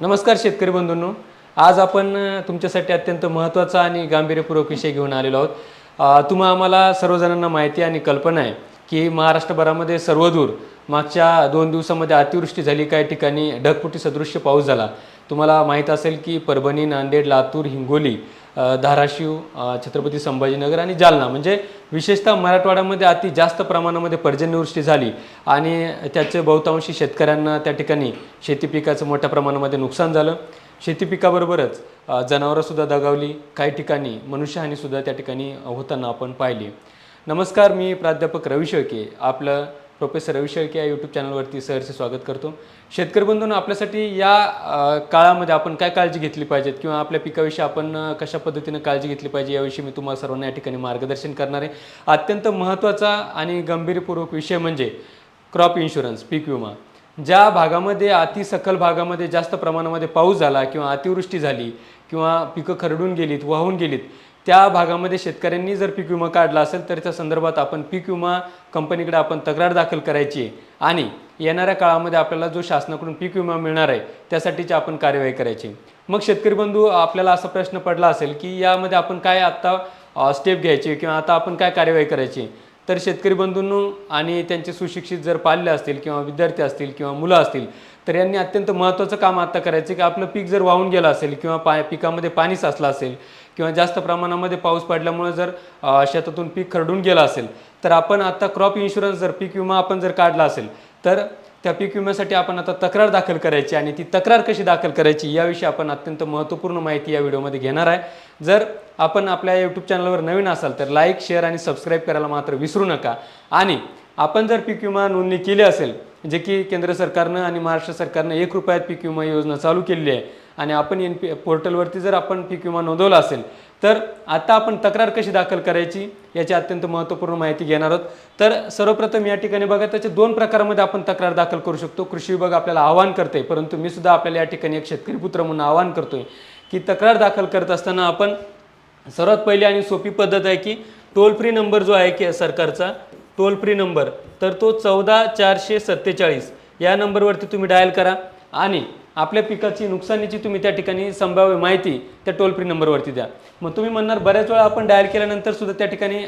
नमस्कार शेतकरी बंधूंनो. आज आपण तुमच्यासाठी अत्यंत महत्त्वाचा आणि गांभीर्यपूर्वक विषय घेऊन आलेलो आहोत. तुम्हा आम्हाला सर्वजणांना माहिती आणि कल्पना आहे की महाराष्ट्रभरामध्ये सर्वदूर मागच्या दोन दिवसामध्ये अतिवृष्टी झाली. काही ठिकाणी ढगफुटी सदृश्य पाऊस झाला. तुम्हाला माहीत असेल की परभणी नांदेड लातूर हिंगोली धाराशिव छत्रपती संभाजीनगर आणि जालना म्हणजे विशेषतः मराठवाड्यामध्ये अति जास्त प्रमाणामध्ये पर्जन्यवृष्टी झाली आणि त्याचे बहुतांशी शेतकऱ्यांना त्या ठिकाणी शेती पिकाचं मोठ्या प्रमाणामध्ये नुकसान झालं. शेती पिकाबरोबरच जनावरंसुद्धा दगावली. काही ठिकाणी मनुष्यहानीसुद्धा त्या ठिकाणी होताना आपण पाहिली. नमस्कार मी प्राध्यापक रवी शेळके. आपलं प्रोफेसर रवी शेळके या यूट्यूब चॅनलवरती सहरचे स्वागत करतो. शेतकरी बंधूंना आपल्यासाठी या काळामध्ये आपण काय काळजी घेतली पाहिजेत? किंवा आपल्या पिकाविषयी आपण कशा पद्धतीनं काळजी घेतली पाहिजे? याविषयी मी तुम्हाला सर्वांना या ठिकाणी मार्गदर्शन करणार आहे. अत्यंत महत्त्वाचा आणि गंभीरपूर्वक विषय म्हणजे क्रॉप इन्शुरन्स पीक विमा. ज्या भागामध्ये अतिसखल भागामध्ये जास्त प्रमाणामध्ये पाऊस झाला किंवा अतिवृष्टी झाली किंवा पिकं खरडून गेलीत वाहून गेलीत त्या भागामध्ये शेतकऱ्यांनी जर पीक विमा काढला असेल तर त्या संदर्भात आपण पीक विमा कंपनीकडे आपण तक्रार दाखल करायची आहे आणि येणाऱ्या काळामध्ये आपल्याला जो शासनाकडून पीक विमा मिळणार आहे त्यासाठीची आपण कार्यवाही करायची. मग शेतकरी बंधू आपल्याला असा प्रश्न पडला असेल की यामध्ये आपण काय आत्ता स्टेप घ्यायची किंवा आता आपण काय कार्यवाही करायची? तर शेतकरी बंधूंनो आणि त्यांचे सुशिक्षित जर पाल्य असतील किंवा विद्यार्थी असतील किंवा मुलं असतील तर यांनी अत्यंत महत्त्वाचं काम आता करायचं की आपलं पीक जर वाहून गेलं असेल किंवा पा पिकामध्ये पाणी साचलं असेल किंवा जास्त प्रमाणामध्ये पाऊस पडल्यामुळे जर शेतातून पीक खरडून गेलं असेल तर आपण आता क्रॉप इन्शुरन्स जर पीक विमा आपण जर काढला असेल तर त्या पीक विम्यासाठी आपण आता तक्रार दाखल करायची आणि ती तक्रार कशी दाखल करायची याविषयी आपण अत्यंत महत्त्वपूर्ण माहिती या व्हिडिओमध्ये घेणार आहे. जर आपण आपल्या यूट्यूब चॅनलवर नवीन असाल तर लाईक शेअर आणि सबस्क्राईब करायला मात्र विसरू नका. आणि आपण जर पीक विमा नोंदणी केली असेल जे की केंद्र सरकारनं आणि महाराष्ट्र सरकारनं एक रुपयात पीक विमा योजना चालू केलेली आहे. आणि आपण एन पी पोर्टलवरती जर आपण पीक विमा नोंदवला असेल तर आता आपण तक्रार कशी दाखल करायची याची अत्यंत महत्त्वपूर्ण माहिती घेणार आहोत. तर सर्वप्रथम या ठिकाणी बघा त्याचे दोन प्रकारामध्ये आपण तक्रार दाखल करू शकतो. कृषी विभाग आपल्याला आवाहन करते परंतु मी सुद्धा आपल्याला या ठिकाणी एक शेतकरी पुत्र म्हणून आवाहन करतोय की तक्रार दाखल करत असताना आपण सर्वात पहिली आणि सोपी पद्धत आहे की टोल फ्री नंबर जो आहे की सरकारचा टोल फ्री नंबर तर तो चौदा चारशे सत्तेचाळीस. या नंबरवरती तुम्ही डायल करा आणि आपल्या पिकाची नुकसानीची तुम्ही त्या ठिकाणी संभाव्य माहिती त्या टोल फ्री नंबरवरती द्या. मग तुम्ही म्हणणार बऱ्याच वेळा आपण डायल केल्यानंतर सुद्धा त्या ठिकाणी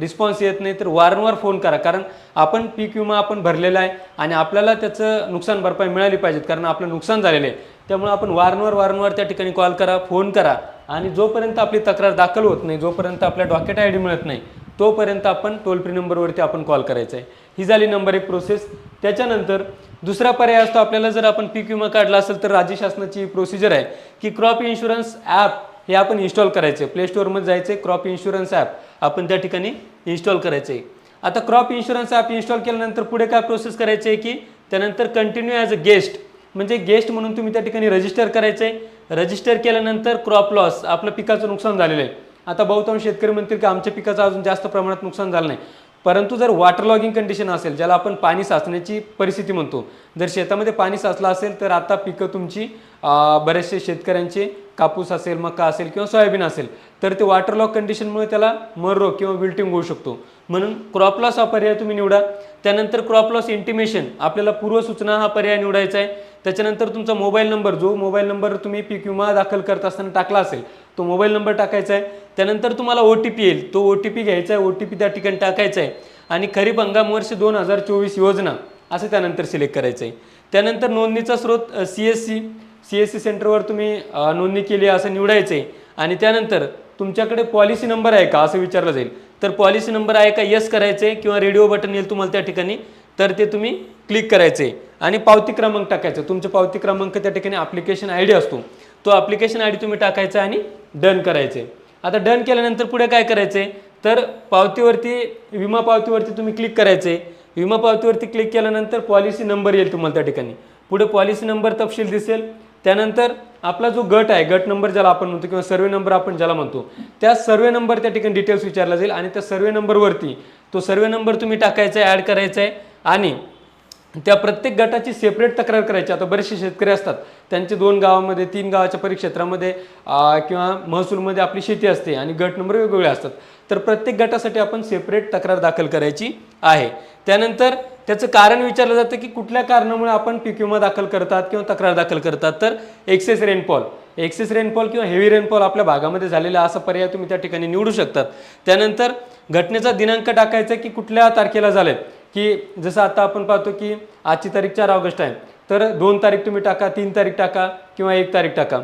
रिस्पॉन्स येत नाही तर वारंवार फोन करा. कारण आपण पीक विमा आपण भरलेला आहे आणि आपल्याला त्याचं नुकसान भरपाई मिळाली पाहिजेत कारण आपलं नुकसान झालेलं आहे. त्यामुळे आपण वारंवार वारंवार त्या ठिकाणी कॉल करा फोन करा आणि जोपर्यंत आपली तक्रार दाखल होत नाही जोपर्यंत आपल्या डॉकेट आय डी मिळत नाही तोपर्यंत आपण टोल फ्री नंबरवरती आपण कॉल करायचा आहे ही झाली नंबर एक प्रोसेस त्याच्यानंतर दुसरा पर्याय असतो आपल्याला जर आपण पीक विमा काढला असेल तर राज्य शासनाची प्रोसिजर आहे की क्रॉप इन्शुरन्स ॲप हे आपण इन्स्टॉल करायचे प्ले स्टोअरमध्ये जायचे क्रॉप इन्शुरन्स ॲप आपण त्या ठिकाणी इन्स्टॉल करायचं आहे आता क्रॉप इन्शुरन्स ॲप इन्स्टॉल केल्यानंतर पुढे काय प्रोसेस करायची आहे की त्यानंतर कंटिन्यू ॲज अ गेस्ट म्हणजे गेस्ट म्हणून तुम्ही त्या ठिकाणी रजिस्टर करायचं आहे रजिस्टर केल्यानंतर क्रॉप लॉस आपलं पिकाचं नुकसान झालेलं आहे. आता बहुतांश शेतकरी म्हणतील की आमच्या पिकाचं अजून जास्त प्रमाणात नुकसान झालं नाही. परंतु जर वॉटर लॉगिंग कंडिशन असेल ज्याला आपण पाणी साचण्याची परिस्थिती म्हणतो जर शेतामध्ये पाणी साचलं असेल तर आता पिकं तुमची बरेचसे शेतकऱ्यांचे कापूस असेल मका असेल किंवा सोयाबीन असेल तर ते वॉटर लॉक कंडिशनमुळे त्याला मर रोग किंवा विल्टिंग होऊ शकतो. म्हणून क्रॉप लॉस हा पर्याय तुम्ही निवडा. त्यानंतर क्रॉप लॉस इंटिमेशन आपल्याला पूर्वसूचना हा पर्याय निवडायचा आहे. त्याच्यानंतर तुमचा मोबाईल नंबर जो मोबाईल नंबर तुम्ही पीक विमा दाखल करत असताना टाकला असेल तो मोबाईल नंबर टाकायचा आहे. त्यानंतर तुम्हाला ओ टी पी येईल. तो ओ टी पी घ्यायचा आहे. ओ टी पी त्या ठिकाणी टाकायचा आहे. आणि खरीप हंगाम वर्ष दोन हजार चोवीस योजना असं त्यानंतर सिलेक्ट करायचं आहे. त्यानंतर नोंदणीचा स्रोत C S C C S C सेंटरवर तुम्ही नोंदणी केली आहे असं निवडायचं आहे. आणि त्यानंतर तुमच्याकडे पॉलिसी नंबर आहे का असं विचारलं जाईल. तर पॉलिसी नंबर आहे का? यस करायचं आहे. किंवा रेडिओ बटन येईल तुम्हाला त्या ठिकाणी. तर ते तुम्ही क्लिक करायचं आहे. आणि पावती क्रमांक टाकायचं. तुमचा पावती क्रमांक त्या ठिकाणी ॲप्लिकेशन आय डी असतो. तो ॲप्लिकेशन आय डी तुम्ही टाकायचा आणि डन करायचे. आता डन केल्यानंतर पुढे काय करायचं? आहे तर पावतीवरती विमा पावतीवरती तुम्ही क्लिक करायचं. आहे विमा पावतीवरती क्लिक केल्यानंतर पॉलिसी नंबर येईल तुम्हाला त्या ठिकाणी. पुढे पॉलिसी नंबर तपशील दिसेल. त्यानंतर आपला जो गट आहे गट नंबर ज्याला आपण म्हणतो किंवा सर्वे नंबर आपण ज्याला म्हणतो त्या सर्वे नंबर त्या ठिकाणी डिटेल्स विचारला जाईल आणि त्या सर्वे नंबरवरती तो सर्वे नंबर तुम्ही टाकायचा आहे ॲड करायचा आहे आणि त्या प्रत्येक गटाची सेपरेट तक्रार करायची. आता बरेचसे शेतकरी असतात. त्यांचे दोन गावामध्ये तीन गावाच्या परिक्षेत्रामध्ये किंवा महसूलमध्ये आपली शेती असते आणि गट नंबर वेगवेगळे असतात. तर प्रत्येक गटासाठी आपण सेपरेट तक्रार दाखल करायची आहे. त्यानंतर त्याचं कारण विचारलं जातं की कुठल्या कारणामुळे आपण पीक विमा दाखल करतात किंवा तक्रार दाखल करतात. तर एक्सेस रेनफॉल एक्सेस रेनफॉल किंवा हेवी रेनफॉल आपल्या भागामध्ये झालेला असा पर्याय तुम्ही त्या ठिकाणी निवडू शकतात. त्यानंतर घटनेचा दिनांक टाकायचा की कुठल्या तारखेला झालंय की जसं आता आपण पाहतो की आजची तारीख चार ऑगस्ट आहे तर दोन तारीख तुम्ही टाका तीन तारीख टाका किंवा एक तारीख टाका.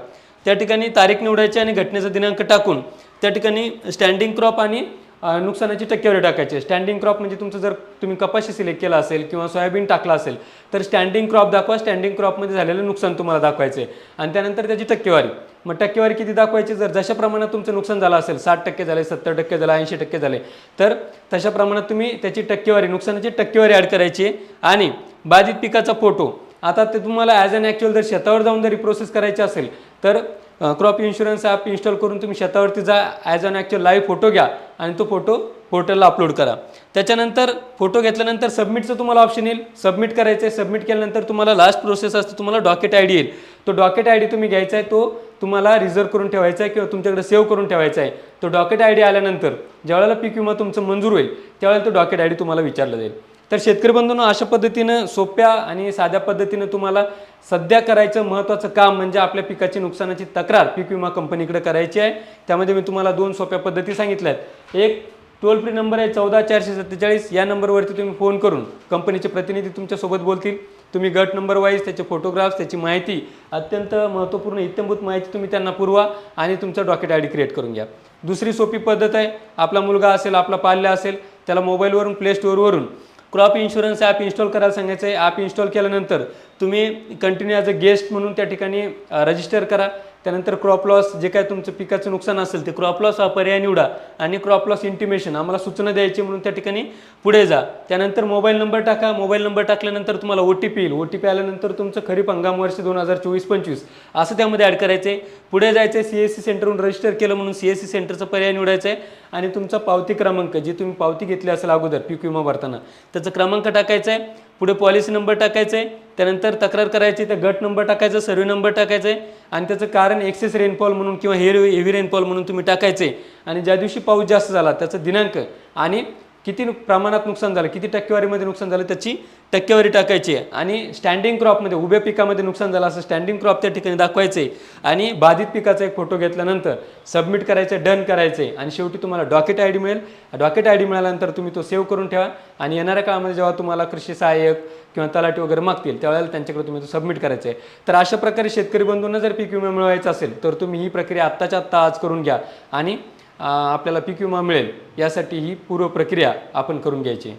त्या ठिकाणी तारीख निवडायची आणि घटनेचा दिनांक टाकून त्या ठिकाणी स्टँडिंग क्रॉप आणि नुकसानाची टक्केवारी टाकायची. स्टँडिंग क्रॉप म्हणजे तुमचं जर तुम्ही कपाशी सिलेक्ट केला असेल किंवा सोयाबीन टाकला असेल तर स्टँडिंग क्रॉप दाखवा. स्टँडिंग क्रॉपमध्ये झालेलं नुकसान तुम्हाला दाखवायचे आणि त्यानंतर त्याची टक्केवारी. मग टक्केवारी किती दाखवायची? जर जशा प्रमाणात तुमचं नुकसान झालं असेल साठ टक्के झाले सत्तर टक्के झालं ऐंशी टक्के झाले तर तशा प्रमाणात तुम्ही त्याची टक्केवारी नुकसानाची टक्केवारी ॲड करायची. आणि बाधित पिकाचा फोटो. आता ते तुम्हाला ॲज अन ॲक्च्युअल जर शेतावर जाऊन जरी प्रोसेस करायची असेल तर क्रॉप इन्शुरन्स ॲप इन्स्टॉल करून तुम्ही शेतावरती जा as an actual live photo घ्या आणि तो फोटो पोर्टलला अपलोड करा. त्याच्यानंतर फोटो घेतल्यानंतर सबमिटचं तुम्हाला ऑप्शन येईल. सबमिट करायचं आहे सबमिट केल्यानंतर तुम्हाला लास्ट प्रोसेस असतो तुम्हाला डॉकेट आय डी येईल. तो डॉकेट आय डी तुम्ही घ्यायचा आहे तो तुम्हाला रिझर्व करून ठेवायचा आहे किंवा तुमच्याकडे सेव्ह करून ठेवायचा आहे. तो डॉकेट आय डी आल्यानंतर ज्यावेळेला पीक विमा तुमचं मंजूर होईल त्यावेळेला तो डॉकेट आय डी तुम्हाला विचारला जाईल. तर शेतकरी बंधूंनो अशा पद्धतीनं सोप्या आणि साध्या पद्धतीनं तुम्हाला सध्या करायचं महत्त्वाचं काम म्हणजे आपल्या पिकाची नुकसानाची तक्रार पीक विमा कंपनीकडे करायची आहे. त्यामध्ये मी तुम्हाला दोन सोप्या पद्धती सांगितल्या आहेत एक टोल फ्री नंबर आहे चौदा चारशे सत्तेचाळीस. या नंबरवरती तुम्ही फोन करून कंपनीचे प्रतिनिधी तुमच्यासोबत बोलतील. तुम्ही गट नंबर वाईज त्याचे फोटोग्राफ्स त्याची माहिती अत्यंत महत्त्वपूर्ण इत्यंभूत माहिती तुम्ही त्यांना पुरवा आणि तुमचं डॉकेट आय डी क्रिएट करून घ्या. दुसरी सोपी पद्धत आहे आपला मुलगा असेल आपला पाल्य असेल त्याला मोबाईलवरून प्ले स्टोअरवरून क्रॉप इन्शुरन्स ॲप इन्स्टॉल करायला सांगायचं आहे. ॲप इन्स्टॉल केल्यानंतर तुम्ही कंटिन्यू ॲज अ गेस्ट म्हणून त्या ठिकाणी रजिस्टर करा. त्यानंतर क्रॉप लॉस जे काय तुमचं पिकाचं नुकसान असेल ते क्रॉप लॉस हा पर्याय निवडा आणि क्रॉप लॉस इंटिमेशन आम्हाला सूचना द्यायची म्हणून त्या ठिकाणी पुढे जा. त्यानंतर मोबाईल नंबर टाका. मोबाईल नंबर टाकल्यानंतर तुम्हाला ओ टी पी येईल. ओ टी पी आल्यानंतर तुमचं खरीप हंगाम वर्ष दोन हजार चोवीस पंचवीस असं त्यामध्ये ॲड करायचं आहे पुढे जायचं आहे सी एस सी सेंटरहून रजिस्टर केलं म्हणून सी एस सी सेंटरचा पर्याय निवडायचा आहे आणि तुमचा पावती क्रमांक जी तुम्ही पावती घेतली असेल अगोदर पीक विमा भरताना त्याचा क्रमांक टाकायचा आहे पुढे पॉलिसी नंबर टाकायचा आहे त्यानंतर तक्रार करायची त्या गट नंबर टाकायचा सर्व्हे नंबर टाकायचा आहे आणि त्याचं कारण एक्सेस रेनफॉल म्हणून किंवा हेर हेवी रेनफॉल म्हणून तुम्ही टाकायचे. आणि ज्या दिवशी पाऊस जास्त झाला त्याचा दिनांक आणि किती नु- प्रमाणात नुकसान झालं किती टक्केवारीमध्ये नुकसान झालं त्याची टक्केवारी टाकायची आहे. आणि स्टँडिंग क्रॉपमध्ये उभ्या पिकामध्ये नुकसान झालं असं स्टँडिंग क्रॉप त्या ठिकाणी दाखवायचं आहे आणि बाधित पिकाचा एक फोटो घेतल्यानंतर सबमिट करायचं डन करायचं आहे आणि शेवटी तुम्हाला डॉकेट आय डी मिळेल. डॉकेट आय डी मिळाल्यानंतर तुम्ही तो सेव्ह करून ठेवा. आणि येणाऱ्या काळामध्ये जेव्हा तुम्हाला कृषी सहाय्यक किंवा तलाठी वगैरे मागतील त्यावेळेला त्यांच्याकडे तुम्ही तो सबमिट करायचं आहे तर अशा प्रकारे शेतकरी बंधूंना जर पीक विमा मिळवायचा असेल तर तुम्ही ही प्रक्रिया आत्ताच्या आत्ता आज करून घ्या. आणि आपल्याला पीक विमा मिळेल यासाठी ही पूर्व प्रक्रिया आपण करून घ्यायची.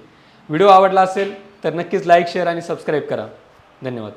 व्हिडिओ आवडला असेल तर नक्कीच लाईक शेअर आणि सबस्क्राईब करा. धन्यवाद.